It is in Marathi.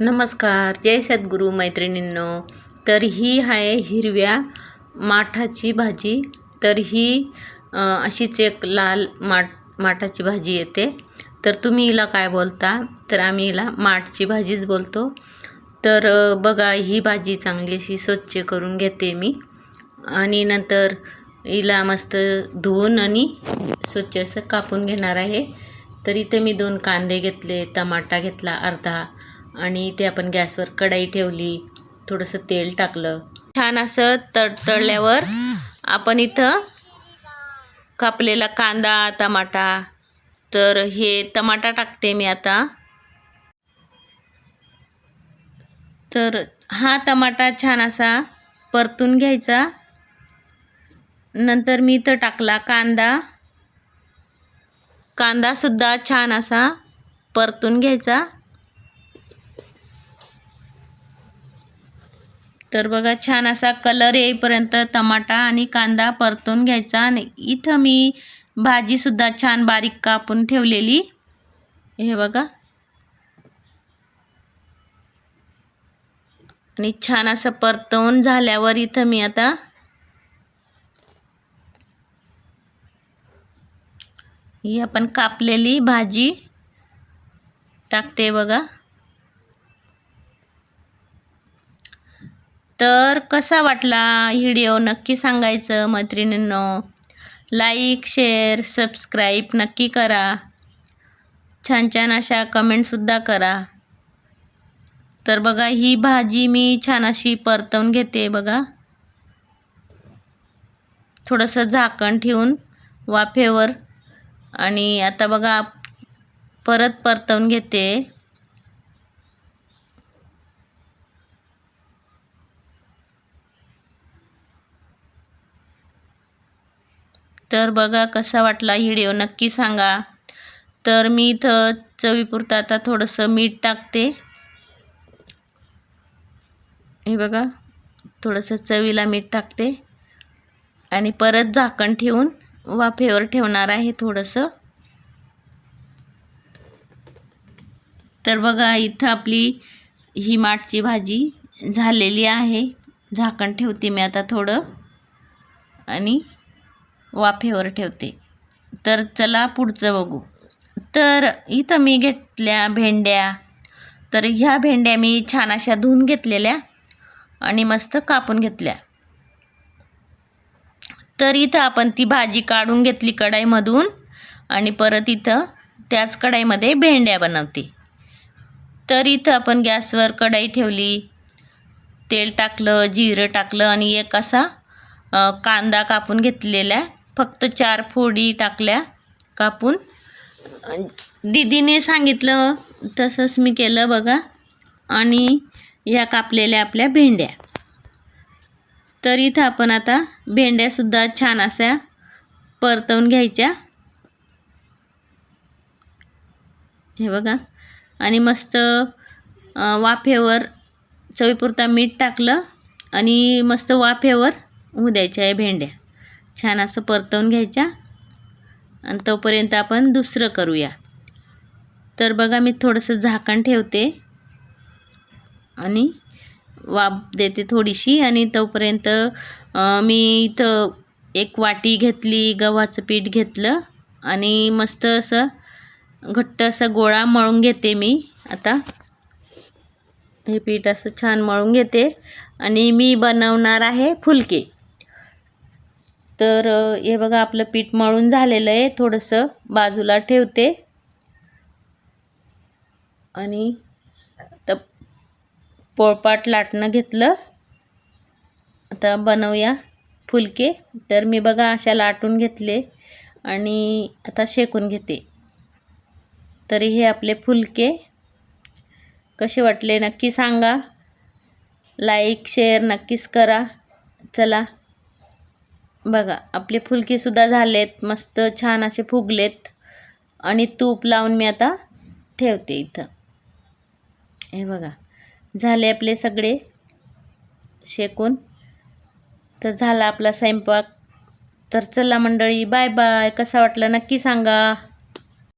नमस्कार जय सद्गुरू मैत्रिणींनो. तर ही आहे हिरव्या माठाची भाजी तर ही अशीच एक लाल माठ माठाची भाजी येते. तर तुम्ही हिला काय बोलता? तर आम्ही हिला माठची भाजीच बोलतो. तर बघा ही भाजी चांगली अशी स्वच्छ करून घेते मी. आणि नंतर हिला मस्त धुवून आणि स्वच्छ असं कापून घेणार आहे. तर इथे मी दोन कांदे घेतले टमाटा घेतला अर्धा आणि इथे आपण गॅसवर कढाई ठेवली थोडंसं तेल टाकलं. छान असं तडतडल्यावर आपण इथं कापलेला कांदा टमाटा तर हे टमाटा टाकते मी आता. तर हा टमाटा छान असा परतून घ्यायचा. नंतर मी इथं टाकला कांदा. कांदासुद्धा छान असा परतून घ्यायचा. तर बघा छान असा कलर येईपर्यंत टमाटा आणि कांदा परतून घ्यायचा आणि इथं मी भाजीसुद्धा छान बारीक कापून ठेवलेली. हे बघा. आणि छान असं परतवून झाल्यावर इथं मी आता ही आपण कापलेली भाजी टाकते बघा. तर कसा वाटला व्हिडिओ? नक्की सांगायचं मैत्रिणींनो. लाईक शेअर सबस्क्राईब नक्की करा. छान छान अशा कमेंटसुद्धा करा. तर बघा ही भाजी मी छान अशी परतवून घेते बघा. थोडंसं झाकण ठेवून वाफेवर. आणि आता बघा परत परतवून घेते. तर बघा कसा वाटला व्हिडिओ नक्की सांगा. तर मी इथं चवीपुरतं आता थोडंसं मीठ टाकते. हे बघा थोडंसं चवीला मीठ टाकते. आणि परत झाकण ठेवून वाफेवर ठेवणार आहे थोडंसं. तर बघा इथं आपली ही माठची भाजी झालेली आहे. झाकण ठेवते मी आता थोडं. आणि वाफेवर ठेवते. तर चला पुढचं बघू. तर इथं मी घेतल्या भेंड्या. तर ह्या भेंड्या मी छान अशा धुवून घेतलेल्या आणि मस्त कापून घेतल्या. तर इथं आपण ती भाजी काढून घेतली कढाईमधून आणि परत इथं त्याच कढाईमध्ये भेंड्या बनवते. तर इथं आपण गॅसवर कढाई ठेवली. तेल टाकलं जिरं टाकलं आणि एक असा कांदा कापून घेतलेला फक्त चार फोडी टाकल्या कापून. दीदीने सांगितलं तसंच मी केलं बघा. आणि ह्या कापलेल्या आपल्या भेंड्या. तर इथं आपण आता भेंड्यासुद्धा छान अशा परतवून घ्यायच्या. हे बघा. आणि मस्त वाफेवर चवीपुरता मीठ टाकलं आणि मस्त वाफेवर होऊ द्यायच्या आहे भेंड्या. छान असं परतवून घ्यायच्या. आणि तोपर्यंत आपण दुसरं करूया. तर बघा मी थोडंसं झाकण ठेवते. आणि वाफ देते थोडीशी. आणि तोपर्यंत मी इथं एक वाटी घेतली गव्हाचं पीठ घेतलं. आणि मस्त असं घट्ट असं गोळा मळून घेते मी आता. हे पीठ असं छान मळून घेते. आणि मी बनवणार आहे फुलके. तर हे बघा आपलं पीठ मळून झालेलं आहे. थोडंसं बाजूला ठेवते. आणि तर पोळपाट लाटणं घेतलं. आता बनवूया फुलके. तर मी बघा अशा लाटून घेतले आणि आता शेकून घेते. तरी हे आपले फुलके. कसे वाटले नक्की सांगा. लाईक शेअर नक्कीच करा. चला. बघा आपले फुलकेसुद्धा झालेत मस्त छान असे फुगलेत. आणि तूप लावून मी आता ठेवते इथं. हे बघा झाले आपले सगळे शेकून. तर झाला आपला स्वयंपाक. तर चला मंडळी बाय बाय. कसा वाटला नक्की सांगा.